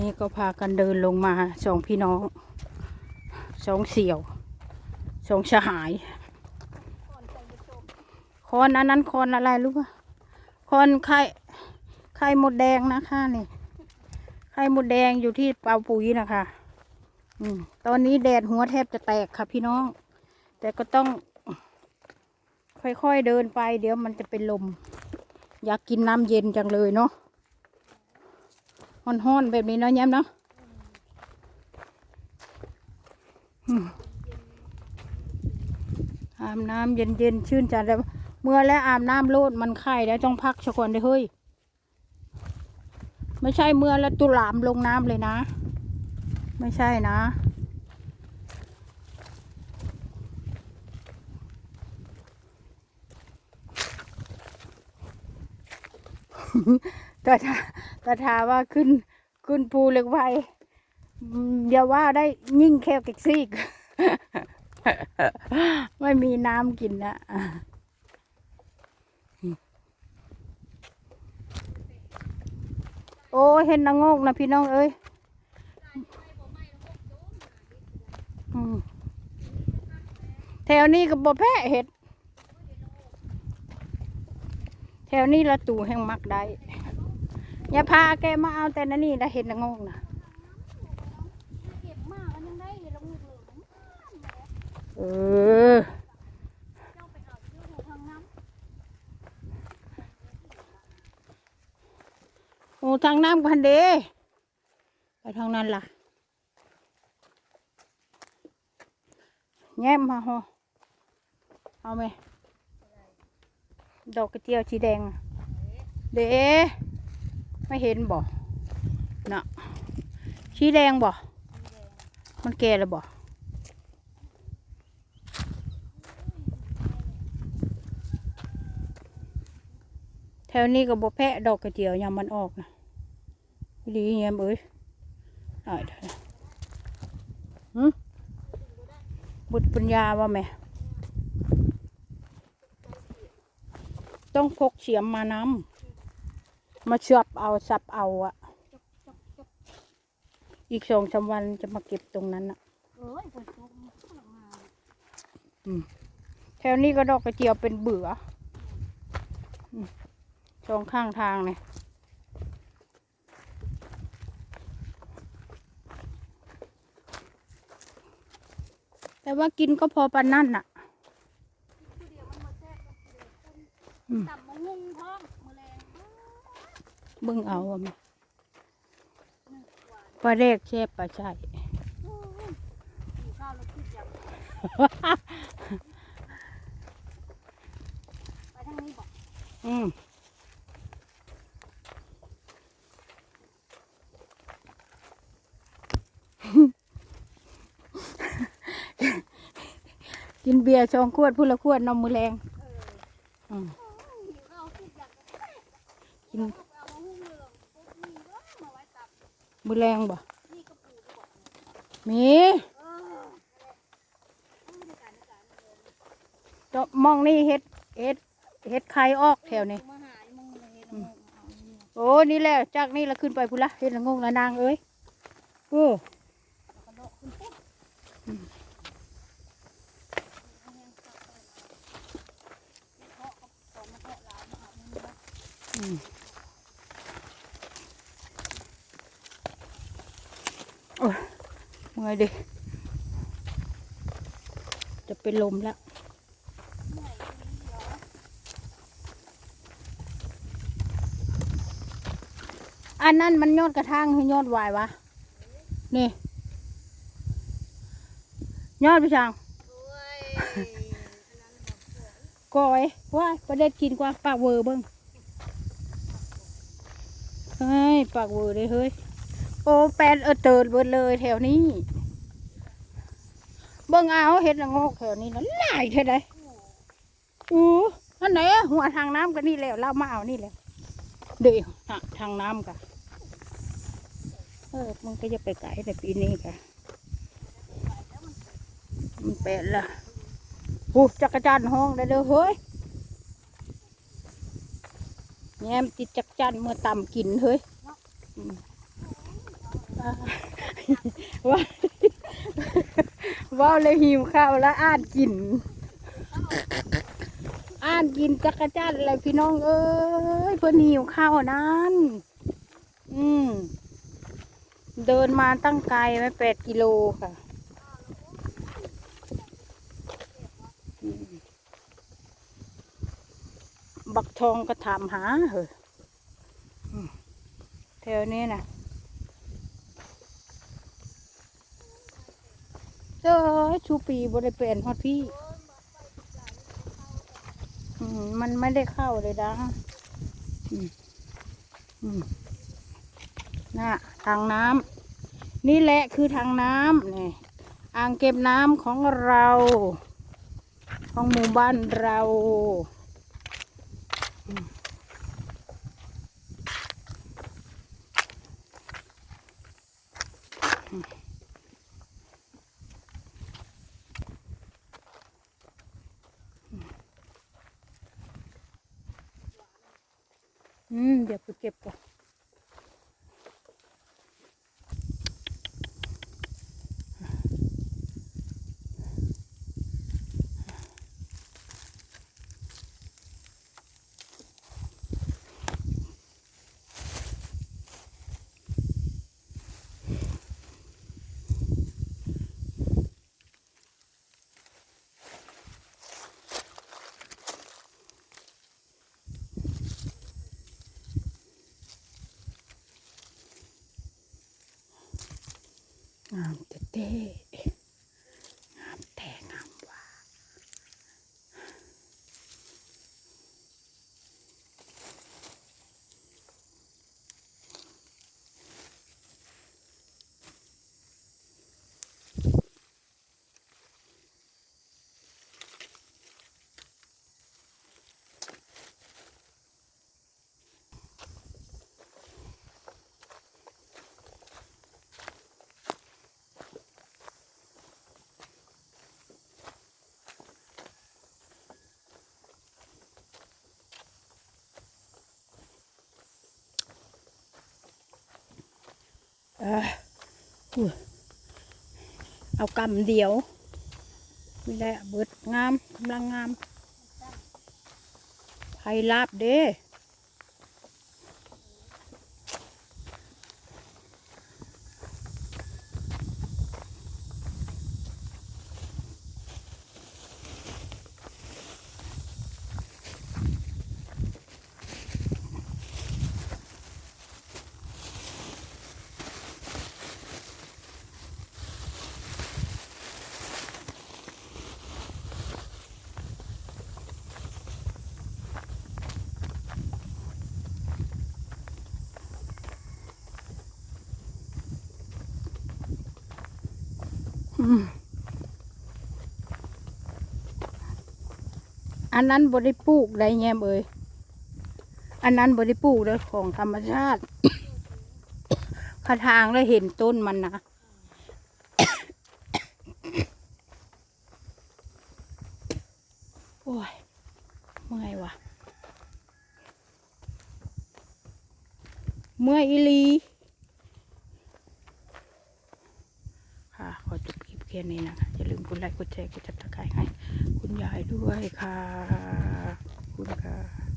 นี่ก็พากันเดินลงมาสองพี่น้องสองเสี่ยวสองสหายคอนอันนั้นคอนอะไรรู้ป่ะคอนไข่ไข่มดแดงนะคะนี่ไข่มดแดงอยู่ที่เปาปุ๋ยนะคะอืมตอนนี้แดดหัวแทบจะแตกค่ะพี่น้อง แต่ก็ต้อง ค่อยๆเดินไป เดี๋ยวมันจะเป็นลม อยากกินน้ำเย็นจังเลยเนาะ ห้อนๆแบบนี้เนาะแย้มเนาะอาบน้ำเย็นๆชื่นใจแล้วเมื่อแล้วอาบน้ำโลดมันไข้แล้วต้องพักชะก่อนเด้เฮ้ย ไม่ใช่เมื่อแล้วตุลามลงน้ำเลยนะ ไม่ใช่นะ แต่ถ้าแต่ถาว่าขึ้นขึ้นภูเหล็กไฟอืมอย่าว่าได้ยิ่งแคบกิกซีกไม่มีน้ำกินนะโอ้เห็นนางโงกนะพี่น้องเอ้ยแถวนี้ก็บ่แพ้เห็ด แถวนี้ละตู่แห่งมักได้ อย่าพาแกมาเอาแต่นั่นนี่ได้เห็นละโงกนะเก็บมากมันยังได้เลยลงเหลืองเออเจ้าไปเอาเรื่องของทางน้โอ้ทางน้ำกันเดไปทางนั้นล่ะแง้มมาฮอเอาไหมดอกกระเจียวสีแดงอะเด ไม่เห็นบ่น่ะสีแดงบ่มันแก่แล้วบ่แถวนี้ก็บ่แพะดอกกระเจียวยามมันออกนะดีเงี้ยเอ้ยได้เถอะหืมบุตรปัญญาว่าแม่ต้องพกเฉียมมานำ มาชับเอาสับเอาอะอีกสองสามวันจะมาเก็บตรงนั้นอะำเอ้ยฝนตกมันเข้ามาแถวนี้ก็ดอกกระเจียวเป็นเบื่ออืมสองข้างทางเนี่ยแต่ว่ากินก็พอปานนั่นน่ะคือเดียวมันมาแทรกมันเดียวคุณอืม ต่ำมะงุงท้องแมลง เบิ่งเอาอะแม่ปลาแรกแช่ปลาใช่กินข้าวแล้วคิดอย่างไปทางนี้บอกอืมกินเบียร์สองขวดพูดละขวดนมมือแรงอืม หิวข้าวคิดอย่าง กิน เอามะงุงเหลืองปุ๊บมีก็มาไว้ตับ มือแรงบ่นี่กระมีเออไม่ได้การในการเลยตมองนี่เฮ็ดเฮ็ดเฮ็ดไข่ออกแถวนี้มาหาไอ้โอ้นี่แหละจากนี่ละขึ้นไปพุ่นละเฮ็ดละงงละนางเอ้ยเออแล้วก็โดดขึ้นปุ๊บอืมโอ้ย เมื่อยดิ จะเป็นลมแล้วอันนั้นมันยอดกระทั่งให้ยอดวายวะ นี่ ยอดพี่ช่างก้อยว่าประเด็ดกินกว่าปากเวอร์เบิ้งเฮ้ย ปากเวอร์เลยเฮ้ย โอ้แปดเออเติร์ดเบิดเลยแถวนี้ เบิ้งเอาเห็ดละโงกแถวนี้นะหลายเท่าไดอู้อันไหนหัวทางน้ำกันนี่แล้วเรามาเอานี่แล้วเดี๋ยวทางน้ำกันเออมันก็จะไปไกลแต่ปีนี้กันมันแปดละโอ้จักรจันทร์ห้องได้เลยเฮ้ยแง้มติดจักรจันทร์เมื่อต่ำกินเฮ้ยอืมอ่า ว่าวเลยหิวข้าวแล้วอ่านกิน อ่านกินจักรจันอะไรพี่น้องเอ้ยเพื่อนหิวข้าวนั้น อืม เดินมาตั้งไกลไหมแปดกิโลค่ะ บักทองก็ถามหาเหอะอืมแถวนี้นะ เจ้ยชูปีบริเปลี่ยนฮอดพี่ มันไม่ได้เข้าเลยดังน่ะทางน้ำนี่แหละคือทางน้ำนี่อ่างเก็บน้ำของเรา ของหมู่บ้านเรา อืมเดี๋ย งามเต้ เอ้ยอุ้ยเอากำเดียวนี่แหละเบิดงามกำลังงามไผ่ลาบเด้ อันนั้นบริปลูกได้แง่เอ่ยอันนั้นบริปลูกเลยของธรรมชาติขะทางแล้วเห็นต้นมันนะโอ้ยเมื่อยว่ะเมื่อยอีลี ค่ะ ขอจบ ค่นี้นะคะอย่าลืมกดไลค์กดแชร์กดจับตะไคร้ให้ คุณยายด้วยค่ะ คุณค่ะ